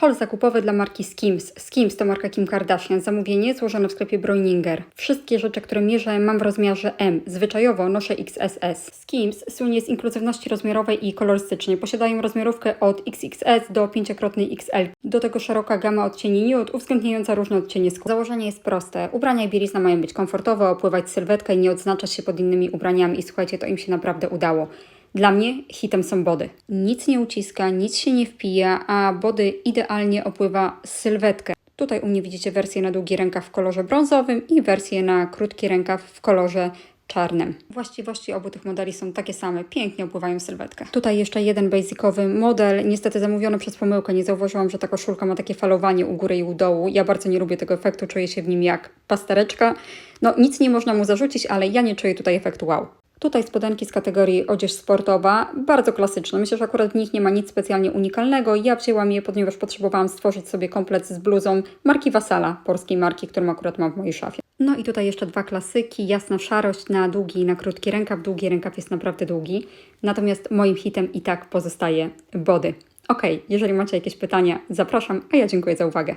Haul zakupowy dla marki Skims. Skims to marka Kim Kardashian. Zamówienie złożone w sklepie Breuninger. Wszystkie rzeczy, które mierzę, mam w rozmiarze M. Zwyczajowo noszę XSS. Skims słynie z inkluzywności rozmiarowej i kolorystycznej. Posiadają rozmiarówkę od XXS do 5-krotnej XL. Do tego szeroka gama odcieni nude, uwzględniająca różne odcienie skóry. Założenie jest proste. Ubrania i bielizna mają być komfortowe, opływać sylwetkę i nie odznaczać się pod innymi ubraniami. I słuchajcie, to im się naprawdę udało. Dla mnie hitem są body. Nic nie uciska, nic się nie wpija, a body idealnie opływa sylwetkę. Tutaj u mnie widzicie wersję na długi rękaw w kolorze brązowym i wersję na krótki rękaw w kolorze czarnym. Właściwości obu tych modeli są takie same, pięknie opływają sylwetkę. Tutaj jeszcze jeden basicowy model, niestety zamówiony przez pomyłkę. Nie zauważyłam, że ta koszulka ma takie falowanie u góry i u dołu. Ja bardzo nie lubię tego efektu, czuję się w nim jak pastereczka. No nic nie można mu zarzucić, ale ja nie czuję tutaj efektu wow. Tutaj spodenki z kategorii odzież sportowa, bardzo klasyczne. Myślę, że akurat w nich nie ma nic specjalnie unikalnego. Ja wzięłam je, ponieważ potrzebowałam stworzyć sobie komplet z bluzą marki Wasala, polskiej marki, którą akurat mam w mojej szafie. No i tutaj jeszcze dwa klasyki, jasna szarość na długi i na krótki rękaw. Długi rękaw jest naprawdę długi, natomiast moim hitem i tak pozostaje body. Ok, jeżeli macie jakieś pytania, zapraszam, a ja dziękuję za uwagę.